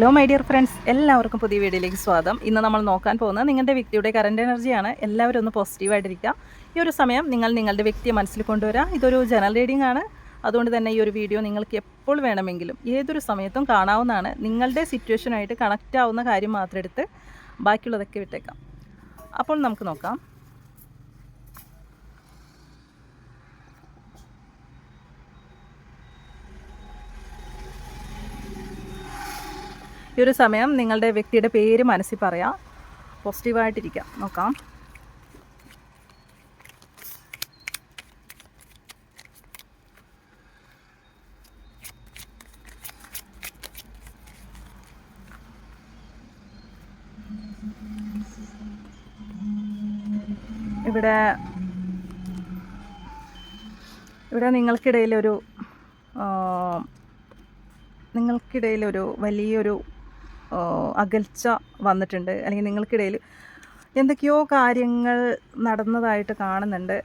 Hello my dear friends എല്ലാവർക്കും പുതിയ വീഡിയോയിലേക്ക് സ്വാഗതം. ഇന്ന് നമ്മൾ നോക്കാൻ പോകുന്നത് നിങ്ങളുടെ വ്യക്തിയുടെ കറണ്ട് എനർജിയാണ് എല്ലാവരും ഒന്ന് പോസിറ്റീവായിട്ടിരിക്കുക ഈ ഒരു സമയം നിങ്ങൾ നിങ്ങളുടെ വ്യക്തിയെ മനസ്സിൽ കൊണ്ടുവരിക. ഇതൊരു ജനറൽ റീഡിംഗ് ആണ്. അതുകൊണ്ട് തന്നെ ഈ ഒരു വീഡിയോ നിങ്ങൾക്ക് എപ്പോൾ വേണമെങ്കിലും ഏതൊരു സമയത്തും കാണാവുന്നതാണ്. നിങ്ങളുടെ സിറ്റുവേഷനായിട്ട് കണക്റ്റ് ആവുന്ന കാര്യം മാത്രം എടുത്ത് ബാക്കിയുള്ളതൊക്കെ വിട്ടേക്കാം. അപ്പോൾ നമുക്ക് നോക്കാം. ഈ ഒരു സമയം നിങ്ങളുടെ വ്യക്തിയുടെ പേര് മനസ്സിൽ പറയാം. പോസിറ്റീവായിട്ടിരിക്കാം. നോക്കാം. ഇവിടെ ഇവിടെ നിങ്ങൾക്കിടയിലൊരു നിങ്ങൾക്കിടയിലൊരു വലിയൊരു അകൽച്ച വന്നിട്ടുണ്ട്. അല്ലെങ്കിൽ നിങ്ങൾക്കിടയിൽ എന്തൊക്കെയോ കാര്യങ്ങൾ നടന്നതായിട്ട് കാണുന്നുണ്ട്.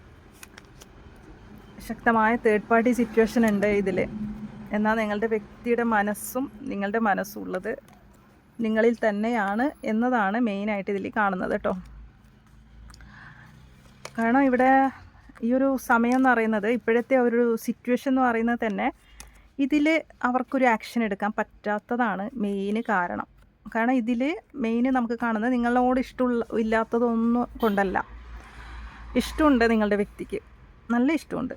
ശക്തമായ തേർഡ് പാർട്ടി സിറ്റുവേഷൻ ഉണ്ട് ഇതിൽ എന്നാൽ നിങ്ങളുടെ വ്യക്തിയുടെ മനസ്സും നിങ്ങളുടെ മനസ്സുള്ളത് നിങ്ങളിൽ തന്നെയാണ് എന്നതാണ് മെയിനായിട്ട് ഇതിൽ കാണുന്നത് കേട്ടോ. കാരണം ഇവിടെ ഈ ഒരു സമയം എന്ന് പറയുന്നത് ഇപ്പോഴത്തെ ഒരു സിറ്റുവേഷൻ എന്ന് പറയുന്നത് തന്നെ ഇതിൽ അവർക്കൊരു ആക്ഷൻ എടുക്കാൻ പറ്റാത്തതാണ് മെയിൻ കാരണം. കാരണം ഇതിൽ മെയിൻ നമുക്ക് കാണുന്നത് നിങ്ങളോട് ഇഷ്ടമുള്ള ഇല്ലാത്തതൊന്നും കൊണ്ടല്ല. ഇഷ്ടമുണ്ട് നിങ്ങളുടെ വ്യക്തിക്ക്. നല്ല ഇഷ്ടമുണ്ട്.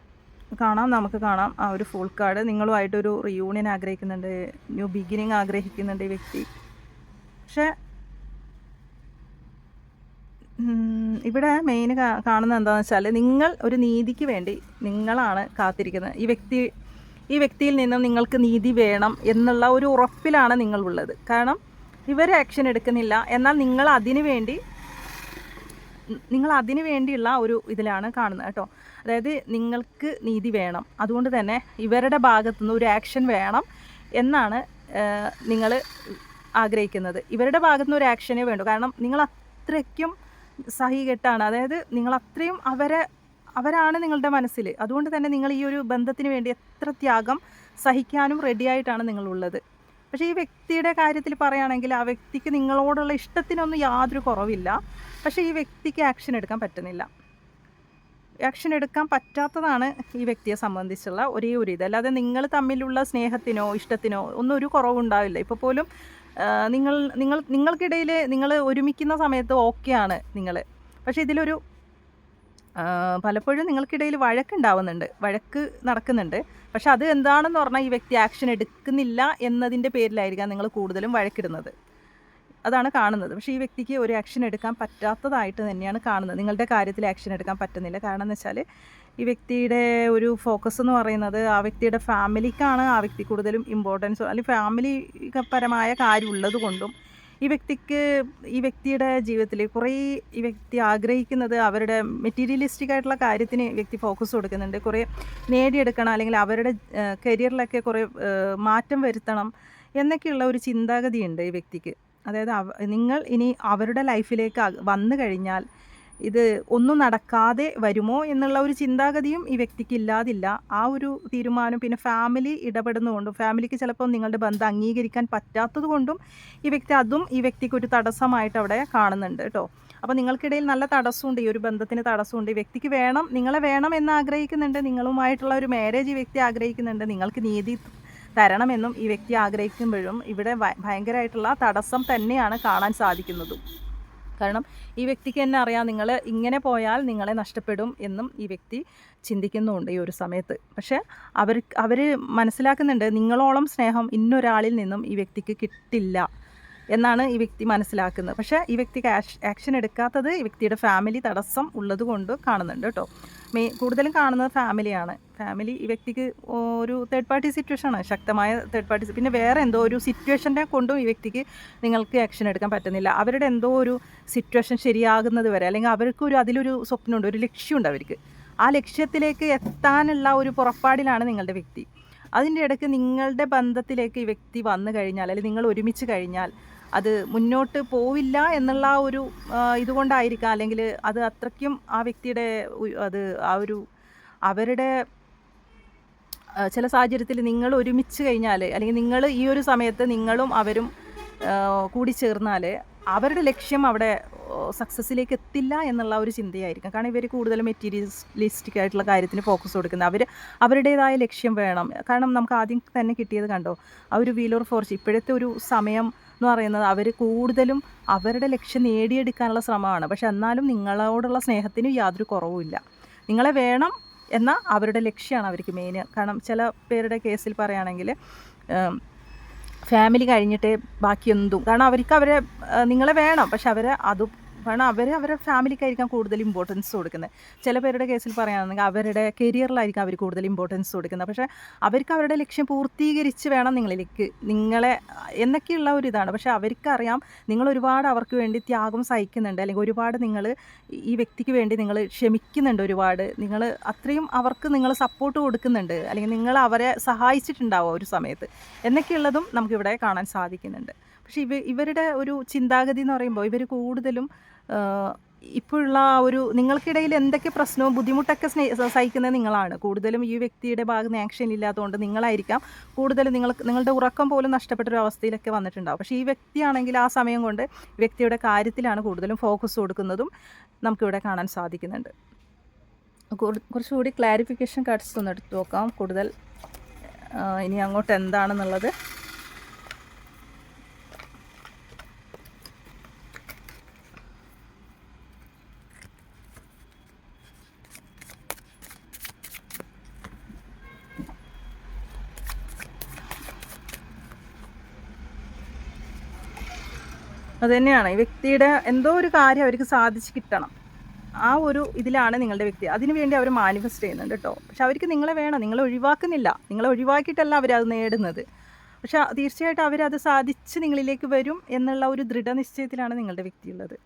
കാണാം നമുക്ക് കാണാം. ആ ഒരു ഫുൾ കാർഡ് നിങ്ങളുമായിട്ടൊരു റിയൂണിയൻ ആഗ്രഹിക്കുന്നുണ്ട്. ന്യൂ ബിഗിനിങ് ആഗ്രഹിക്കുന്നുണ്ട് ഈ വ്യക്തി. പക്ഷേ ഇവിടെ മെയിൻ കാണുന്നത് എന്താണെന്ന് വെച്ചാൽ നിങ്ങൾ ഒരു നീതിക്ക് വേണ്ടി നിങ്ങളാണ് കാത്തിരിക്കുന്നത്. ഈ വ്യക്തി ഈ വ്യക്തിയിൽ നിന്നും നിങ്ങൾക്ക് നീതി വേണം എന്നുള്ള ഒരു ഉറപ്പിലാണ് നിങ്ങളുള്ളത്. കാരണം ഇവർ ആക്ഷൻ എടുക്കുന്നില്ല. എന്നാൽ നിങ്ങൾ അതിനു വേണ്ടി നിങ്ങൾ അതിനു വേണ്ടിയുള്ള ഒരു ഇതിലാണ് കാണുന്നത് കേട്ടോ. അതായത് നിങ്ങൾക്ക് നീതി വേണം. അതുകൊണ്ട് തന്നെ ഇവരുടെ ഭാഗത്തുനിന്ന് ഒരു ആക്ഷൻ വേണം എന്നാണ് നിങ്ങൾ ആഗ്രഹിക്കുന്നത്. ഇവരുടെ ഭാഗത്തുനിന്ന് ഒരു ആക്ഷനേ വേണ്ടു. കാരണം നിങ്ങൾ അത്രയ്ക്കും സഹികെട്ടാണ്. അതായത് നിങ്ങൾ അത്രയും അവരെ അവരാണ് നിങ്ങളുടെ മനസ്സിൽ. അതുകൊണ്ട് തന്നെ നിങ്ങൾ ഈ ഒരു ബന്ധത്തിന് വേണ്ടി എത്ര ത്യാഗം സഹിക്കാനും റെഡിയായിട്ടാണ് നിങ്ങളുള്ളത്. പക്ഷേ ഈ വ്യക്തിയുടെ കാര്യത്തിൽ പറയുകയാണെങ്കിൽ ആ വ്യക്തിക്ക് നിങ്ങളോടുള്ള ഇഷ്ടത്തിനൊന്നും യാതൊരു കുറവില്ല. പക്ഷേ ഈ വ്യക്തിക്ക് ആക്ഷൻ എടുക്കാൻ പറ്റുന്നില്ല. ആക്ഷൻ എടുക്കാൻ പറ്റാത്തതാണ് ഈ വ്യക്തിയെ സംബന്ധിച്ചുള്ള ഒരേ ഒരു ഇത്. അല്ലാതെ നിങ്ങൾ തമ്മിലുള്ള സ്നേഹത്തിനോ ഇഷ്ടത്തിനോ ഒന്നും ഒരു കുറവുണ്ടാവില്ല. ഇപ്പോൾ പോലും നിങ്ങൾ നിങ്ങൾ നിങ്ങൾക്കിടയിൽ നിങ്ങൾ ഒരുമിക്കുന്ന സമയത്ത് ഓക്കെയാണ് നിങ്ങൾ പക്ഷേ ഇതിലൊരു പലപ്പോഴും നിങ്ങൾക്കിടയിൽ വഴക്കുണ്ടാവുന്നുണ്ട്. വഴക്ക് നടക്കുന്നുണ്ട്. പക്ഷെ അത് എന്താണെന്ന് പറഞ്ഞാൽ ഈ വ്യക്തി ആക്ഷൻ എടുക്കുന്നില്ല എന്നതിന്റെ പേരിലായിരിക്കാം നിങ്ങൾ കൂടുതലും വഴക്കിടുന്നത്. അതാണ് കാണുന്നത്. പക്ഷേ ഈ വ്യക്തിക്ക് ഒരു ആക്ഷൻ എടുക്കാൻ പറ്റാത്തതായിട്ട് തന്നെയാണ് കാണുന്നത്. നിങ്ങളുടെ കാര്യത്തിൽ ആക്ഷൻ എടുക്കാൻ പറ്റുന്നില്ല. കാരണം എന്ന് വെച്ചാൽ ഈ വ്യക്തിയുടെ ഒരു ഫോക്കസ് എന്ന് പറയുന്നത് ആ വ്യക്തിയുടെ ഫാമിലിക്കാണ് ആ വ്യക്തി കൂടുതലും ഇമ്പോർട്ടൻസ് അല്ലെങ്കിൽ ഫാമിലി പരമായ കാര്യം ഉള്ളത് കൊണ്ടും ഈ വ്യക്തിക്ക് ഈ വ്യക്തിയുടെ ജീവിതത്തിൽ കുറേ ഈ വ്യക്തി ആഗ്രഹിക്കുന്നത് അവരുടെ മെറ്റീരിയലിസ്റ്റിക് ആയിട്ടുള്ള കാര്യത്തിന് വ്യക്തി ഫോക്കസ് കൊടുക്കുന്നുണ്ട്. കുറേ നേടിയെടുക്കണം അല്ലെങ്കിൽ അവരുടെ കരിയറിലൊക്കെ കുറേ മാറ്റം വരുത്തണം എന്നൊക്കെയുള്ള ഒരു ചിന്താഗതിയുണ്ട് ഈ വ്യക്തിക്ക്. അതായത് നിങ്ങൾ ഇനി അവരുടെ ലൈഫിലേക്ക് വന്നു കഴിഞ്ഞാൽ ഇത് ഒന്നും നടക്കാതെ വരുമോ എന്നുള്ള ഒരു ചിന്താഗതിയും ഈ വ്യക്തിക്ക് ഇല്ലാതില്ല. ആ ഒരു തീരുമാനം പിന്നെ ഫാമിലി ഇടപെടുന്നതുകൊണ്ടും ഫാമിലിക്ക് ചിലപ്പോൾ നിങ്ങളുടെ ബന്ധം അംഗീകരിക്കാൻ പറ്റാത്തതുകൊണ്ടും ഈ വ്യക്തി അതും ഈ വ്യക്തിക്ക് ഒരു തടസ്സമായിട്ട് അവിടെ കാണുന്നുണ്ട് കേട്ടോ. അപ്പോൾ നിങ്ങൾക്കിടയിൽ നല്ല തടസ്സമുണ്ട് ഈ ഒരു ബന്ധത്തിന് തടസ്സമുണ്ട്. ഈ വ്യക്തിക്ക് വേണം നിങ്ങളെ വേണം എന്ന് ആഗ്രഹിക്കുന്നുണ്ട് നിങ്ങളുമായിട്ടുള്ള ഒരു മാരേജ് ഈ വ്യക്തി ആഗ്രഹിക്കുന്നുണ്ട് നിങ്ങൾക്ക് നീതി തരണമെന്നും ഈ വ്യക്തി ആഗ്രഹിക്കുമ്പോഴും ഇവിടെ ഭയങ്കരമായിട്ടുള്ള തടസ്സം തന്നെയാണ് കാണാൻ സാധിക്കുന്നതും. കാരണം ഈ വ്യക്തിക്ക് തന്നെ അറിയാം നിങ്ങൾ ഇങ്ങനെ പോയാൽ നിങ്ങളെ നഷ്ടപ്പെടും എന്നും ഈ വ്യക്തി ചിന്തിക്കുന്നുണ്ട് ഈ ഒരു സമയത്ത്. പക്ഷേ അവർ അവർ മനസ്സിലാക്കുന്നുണ്ട് നിങ്ങളോളം സ്നേഹം ഇന്നൊരാളിൽ നിന്നും ഈ വ്യക്തിക്ക് കിട്ടില്ല. എന്നാണ് ഈ വ്യക്തി മനസ്സിലാക്കുന്നത്. പക്ഷേ ഈ വ്യക്തി ആക്ഷൻ എടുക്കാത്തത് ഈ വ്യക്തിയുടെ ഫാമിലി തടസ്സം ഉള്ളത് കൊണ്ട് കാണുന്നുണ്ട് കേട്ടോ. മെയ് കൂടുതലും കാണുന്നത് ഫാമിലിയാണ് ഫാമിലി ഈ വ്യക്തിക്ക് ഒരു തേർഡ് പാർട്ടി സിറ്റുവേഷനാണ് ശക്തമായ തേർഡ് പാർട്ടി പിന്നെ വേറെ എന്തോ ഒരു സിറ്റുവേഷനെ കൊണ്ടും ഈ വ്യക്തിക്ക് നിങ്ങൾക്ക് ആക്ഷൻ എടുക്കാൻ പറ്റുന്നില്ല. അവരുടെ എന്തോ ഒരു സിറ്റുവേഷൻ ശരിയാകുന്നത് വരെ അല്ലെങ്കിൽ അവർക്ക് ഒരു അതിലൊരു സ്വപ്നമുണ്ട് ഒരു ലക്ഷ്യമുണ്ട് അവർക്ക്. ആ ലക്ഷ്യത്തിലേക്ക് എത്താനുള്ള ഒരു പുറപ്പാടിലാണ് നിങ്ങളുടെ വ്യക്തി. അതിന്റെ ഇടയ്ക്ക് നിങ്ങളുടെ ബന്ധത്തിലേക്ക് ഈ വ്യക്തി വന്നു കഴിഞ്ഞാൽ അല്ലെങ്കിൽ നിങ്ങൾ ഒരുമിച്ച് കഴിഞ്ഞാൽ അത് മുന്നോട്ട് പോവില്ല എന്നുള്ള ഒരു ഇതുകൊണ്ടായിരിക്കാം. അല്ലെങ്കിൽ അത് അത്രയ്ക്കും ആ വ്യക്തിയുടെ അത് ആ ഒരു അവരുടെ ചില സാഹചര്യത്തിൽ നിങ്ങൾ ഒരുമിച്ച് കഴിഞ്ഞാൽ അല്ലെങ്കിൽ നിങ്ങൾ ഈ ഒരു സമയത്ത് നിങ്ങളും അവരും കൂടി ചേർന്നാൽ അവരുടെ ലക്ഷ്യം അവിടെ സക്സസ്സിലേക്ക് എത്തില്ല എന്നുള്ള ഒരു ചിന്തയായിരിക്കും. കാരണം ഇവർ കൂടുതൽ മെറ്റീരിയലിസ്റ്റിക് ആയിട്ടുള്ള കാര്യത്തിന് ഫോക്കസ് കൊടുക്കുന്നത്. അവർ അവരുടേതായ ലക്ഷ്യം വേണം. കാരണം നമുക്ക് ആദ്യം തന്നെ കിട്ടിയത് കണ്ടോ? ആ ഒരു വീലോർ ഫോർച്ച് ഇപ്പോഴത്തെ ഒരു സമയം എന്ന് പറയുന്നത് അവർ കൂടുതലും അവരുടെ ലക്ഷ്യം നേടിയെടുക്കാനുള്ള ശ്രമമാണ്. പക്ഷെ എന്നാലും നിങ്ങളോടുള്ള സ്നേഹത്തിന് യാതൊരു കുറവുമില്ല നിങ്ങളെ വേണം എന്ന അവരുടെ ലക്ഷ്യമാണ് അവർക്ക് മെയിൻ കാരണം ചില പേരുടെ കേസിൽ പറയുകയാണെങ്കിൽ ഫാമിലി കഴിഞ്ഞിട്ടേ ബാക്കിയൊന്നും കാരണം അവർക്ക് അവരെ നിങ്ങളെ വേണം. പക്ഷെ അവരെ അത് കാരണം അവർ അവരുടെ ഫാമിലിക്കായിരിക്കാം കൂടുതൽ ഇമ്പോർട്ടൻസ് കൊടുക്കുന്നത്. ചില പേരുടെ കേസിൽ പറയുകയാണെങ്കിൽ അവരുടെ കരിയറിലായിരിക്കും അവർ കൂടുതൽ ഇമ്പോർട്ടൻസ് കൊടുക്കുന്നത്. പക്ഷേ അവർക്ക് അവരുടെ ലക്ഷ്യം പൂർത്തീകരിച്ച് വേണം നിങ്ങളിലേക്ക് നിങ്ങളെ എന്നൊക്കെയുള്ള ഒരു ഇതാണ്. പക്ഷേ അവർക്കറിയാം നിങ്ങൾ ഒരുപാട് അവർക്ക് വേണ്ടി ത്യാഗം സഹിക്കുന്നുണ്ട്. അല്ലെങ്കിൽ ഒരുപാട് നിങ്ങൾ ഈ വ്യക്തിക്ക് വേണ്ടി നിങ്ങൾ ക്ഷമിക്കുന്നുണ്ട് ഒരുപാട്. നിങ്ങൾ അത്രയും അവർക്ക് നിങ്ങൾ സപ്പോർട്ട് കൊടുക്കുന്നുണ്ട്. അല്ലെങ്കിൽ നിങ്ങൾ അവരെ സഹായിച്ചിട്ടുണ്ടാവും ഒരു സമയത്ത്. എന്നൊക്കെയുള്ളതും നമുക്കിവിടെ കാണാൻ സാധിക്കുന്നുണ്ട്. പക്ഷേ ഇവ ഇവരുടെ ഒരു ചിന്താഗതി എന്ന് പറയുമ്പോൾ ഇവർ കൂടുതലും ഇപ്പോഴുള്ള ആ ഒരു നിങ്ങൾക്കിടയിൽ എന്തൊക്കെ പ്രശ്നവും ബുദ്ധിമുട്ടൊക്കെ സ്നേ സഹിക്കുന്നത് നിങ്ങളാണ്? കൂടുതലും ഈ വ്യക്തിയുടെ ഭാഗത്ത് നിന്ന് ആക്ഷൻ ഇല്ലാത്തതുകൊണ്ട് നിങ്ങളായിരിക്കാം. കൂടുതലും നിങ്ങൾ നിങ്ങളുടെ ഉറക്കം പോലും നഷ്ടപ്പെട്ട ഒരു അവസ്ഥയിലൊക്കെ വന്നിട്ടുണ്ടാവും. പക്ഷേ ഈ വ്യക്തിയാണെങ്കിൽ ആ സമയം കൊണ്ട് വ്യക്തിയുടെ കാര്യത്തിലാണ് കൂടുതലും ഫോക്കസ് കൊടുക്കുന്നതും നമുക്കിവിടെ കാണാൻ സാധിക്കുന്നുണ്ട്. കുറച്ചുകൂടി ക്ലാരിഫിക്കേഷൻ കാർഡ്സ് ഒന്ന് എടുത്ത് നോക്കാം. കൂടുതൽ ഇനി അങ്ങോട്ട് എന്താണെന്നുള്ളത്. അതുതന്നെയാണ്. ഈ വ്യക്തിയുടെ എന്തോ ഒരു കാര്യം അവർക്ക് സാധിച്ച് കിട്ടണം. ആ ഒരു ഇതിലാണ് നിങ്ങളുടെ വ്യക്തി. അതിനു വേണ്ടി അവർ മാനിഫെസ്റ്റ് ചെയ്യുന്നുണ്ട് കേട്ടോ പക്ഷെ അവർക്ക് നിങ്ങളെ വേണം. നിങ്ങളെ ഒഴിവാക്കുന്നില്ല. നിങ്ങളെ ഒഴിവാക്കിയിട്ടല്ല അവരത് നേടുന്നത്. പക്ഷെ തീർച്ചയായിട്ടും അവരത് സാധിച്ച് നിങ്ങളിലേക്ക് വരും എന്നുള്ള ഒരു ദൃഢനിശ്ചയത്തിലാണ് നിങ്ങളുടെ വ്യക്തിയുള്ളത്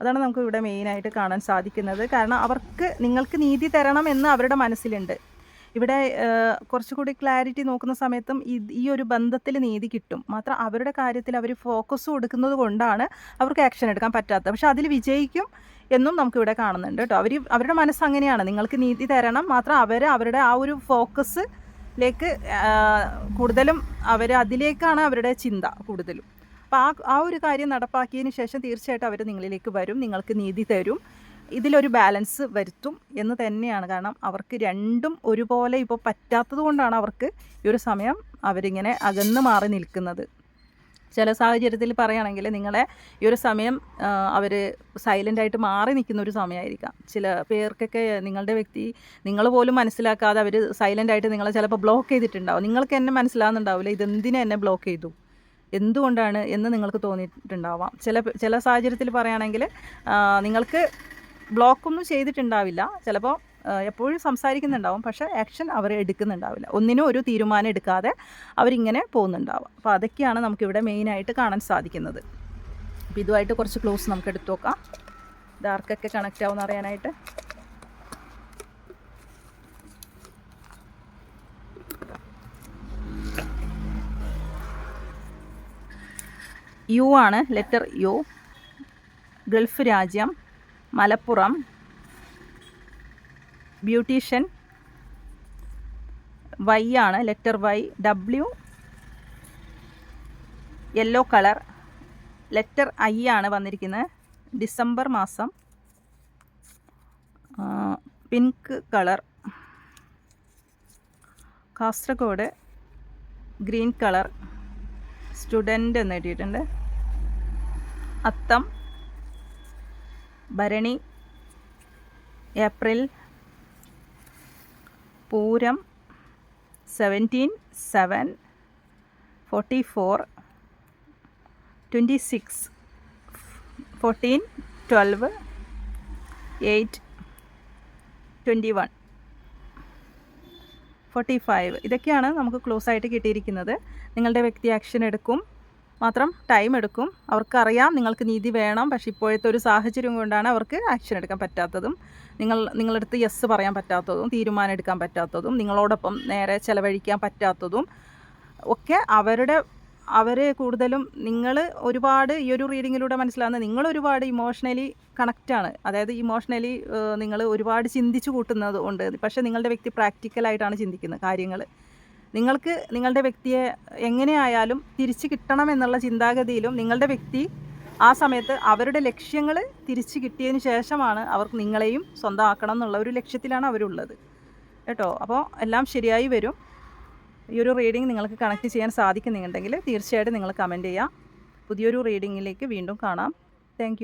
അതാണ് നമുക്ക് ഇവിടെ മെയിനായിട്ട് കാണാൻ സാധിക്കുന്നത്. കാരണം അവർക്ക് നിങ്ങൾക്ക് നീതി തരണം എന്ന് അവരുടെ മനസ്സിലുണ്ട്. ഇവിടെ കുറച്ചുകൂടി ക്ലാരിറ്റി നോക്കുന്ന സമയത്തും ഈ ഒരു ബന്ധത്തിൽ നീതി കിട്ടും. മാത്രം അവരുടെ കാര്യത്തിൽ അവർ ഫോക്കസ് കൊടുക്കുന്നത് കൊണ്ടാണ് അവർക്ക് ആക്ഷൻ എടുക്കാൻ പറ്റാത്തത്. പക്ഷെ അതിൽ വിജയിക്കും എന്നും നമുക്കിവിടെ കാണുന്നുണ്ട് കേട്ടോ. അവർ അവരുടെ മനസ്സ് അങ്ങനെയാണ്. നിങ്ങൾക്ക് നീതി തരണം. മാത്രം അവർ അവരുടെ ആ ഒരു ഫോക്കസ് ലേക്ക് കൂടുതലും അവർ അതിലേക്കാണ് അവരുടെ ചിന്ത കൂടുതലും. അപ്പോൾ ആ ആ ഒരു കാര്യം നടപ്പാക്കിയതിന് ശേഷം തീർച്ചയായിട്ടും അവർ നിങ്ങളിലേക്ക് വരും. നിങ്ങൾക്ക് നീതി തരും. ഇതിലൊരു ബാലൻസ് വരുത്തും എന്ന് തന്നെയാണ്. കാരണം അവർക്ക് രണ്ടും ഒരുപോലെ ഇപ്പോൾ പറ്റാത്തത് കൊണ്ടാണ് അവർക്ക് ഈ ഒരു സമയം അവരിങ്ങനെ അകന്ന് മാറി നിൽക്കുന്നത്. ചില സാഹചര്യത്തിൽ പറയുകയാണെങ്കിൽ നിങ്ങളെ ഈ ഒരു സമയം അവർ സൈലന്റായിട്ട് മാറി നിൽക്കുന്ന ഒരു സമയമായിരിക്കാം. ചില പേർക്കൊക്കെ നിങ്ങളുടെ വ്യക്തി നിങ്ങൾ പോലും മനസ്സിലാക്കാതെ അവർ സൈലന്റായിട്ട് നിങ്ങളെ ചിലപ്പോൾ ബ്ലോക്ക് ചെയ്തിട്ടുണ്ടാവും. നിങ്ങൾക്ക് എന്നെ മനസ്സിലാകുന്നുണ്ടാവില്ല ഇതെന്തിനെ എന്നെ ബ്ലോക്ക് ചെയ്തു? എന്തുകൊണ്ടാണ് എന്ന് നിങ്ങൾക്ക് തോന്നിയിട്ടുണ്ടാവാം. ചില ചില സാഹചര്യത്തിൽ പറയുകയാണെങ്കിൽ നിങ്ങൾക്ക് ബ്ലോക്കൊന്നും ചെയ്തിട്ടുണ്ടാവില്ല. ചിലപ്പോൾ എപ്പോഴും സംസാരിക്കുന്നുണ്ടാവും. പക്ഷേ ആക്ഷൻ അവർ എടുക്കുന്നുണ്ടാവില്ല. ഒന്നിനും ഒരു തീരുമാനം എടുക്കാതെ അവരിങ്ങനെ പോകുന്നുണ്ടാവും. അപ്പോൾ അതൊക്കെയാണ് നമുക്കിവിടെ മെയിനായിട്ട് കാണാൻ സാധിക്കുന്നത്. അപ്പോൾ ഇതുമായിട്ട് കുറച്ച് ക്ലോസ് നമുക്ക് എടുത്തു നോക്കാം ഡാർക്കൊക്കെ കണക്റ്റ് ആവുമെന്ന് അറിയാനായിട്ട്. യു ആണ് ലെറ്റർ യു ഗൾഫ് രാജ്യം. മലപ്പുറം ബ്യൂട്ടീഷ്യൻ വൈ ആണ് letter Y W yellow colour. Letter I ആണ് വന്നിരിക്കുന്നത്. ഡിസംബർ മാസം. Pink colour. Kasaragod green colour. Student എന്ന് എഴുതിയിട്ടുണ്ട്. അത്തം ഭരണി April Pooram seventeen seven forty four twenty six fourteen twelve eight twenty one forty five ഇതൊക്കെയാണ് നമുക്ക് ക്ലോസ് ആയിട്ട് കിട്ടിയിരിക്കുന്നത്. നിങ്ങളുടെ വ്യക്തി ആക്ഷൻ എടുക്കും. മാത്രം ടൈം എടുക്കും. അവർക്കറിയാം നിങ്ങൾക്ക് നീതി വേണം. പക്ഷേ ഇപ്പോഴത്തെ ഒരു സാഹചര്യം കൊണ്ടാണ് അവർക്ക് ആക്ഷൻ എടുക്കാൻ പറ്റാത്തതും നിങ്ങൾ നിങ്ങളടുത്ത് യെസ് പറയാൻ പറ്റാത്തതും തീരുമാനം എടുക്കാൻ പറ്റാത്തതും നിങ്ങളോടൊപ്പം നേരെ ചിലവഴിക്കാൻ പറ്റാത്തതും ഒക്കെ അവരുടെ അവർ കൂടുതലും നിങ്ങൾ ഒരുപാട് ഈ ഒരു റീഡിങ്ങിലൂടെ മനസ്സിലാകുന്നത് നിങ്ങൾ ഒരുപാട് ഇമോഷണലി കണക്റ്റാണ് അതായത് ഇമോഷണലി നിങ്ങൾ ഒരുപാട് ചിന്തിച്ചു കൂട്ടുന്നത് ഉണ്ട്. പക്ഷേ നിങ്ങളുടെ വ്യക്തി പ്രാക്ടിക്കലായിട്ടാണ് ചിന്തിക്കുന്നത് കാര്യങ്ങൾ നിങ്ങൾക്ക് നിങ്ങളുടെ വ്യക്തിയെ എങ്ങനെയായാലും തിരിച്ച് കിട്ടണം എന്നുള്ള ചിന്താഗതിയിലും നിങ്ങളുടെ വ്യക്തി ആ സമയത്ത് അവരുടെ ലക്ഷ്യങ്ങൾ തിരിച്ച് കിട്ടിയതിന് ശേഷമാണ് അവർക്ക് നിങ്ങളെയും സ്വന്തമാക്കണം എന്നുള്ള ഒരു ലക്ഷ്യത്തിലാണ് അവരുള്ളത്. കേട്ടോ? അപ്പോൾ എല്ലാം ശരിയായി വരും. ഈ ഒരു റീഡിംഗ് നിങ്ങൾക്ക് കണക്ട് ചെയ്യാൻ സാധിക്കുന്നുണ്ടെങ്കിൽ തീർച്ചയായിട്ടും നിങ്ങൾ കമന്റ് ചെയ്യുക പുതിയൊരു റീഡിങ്ങിലേക്ക് വീണ്ടും കാണാം. താങ്ക്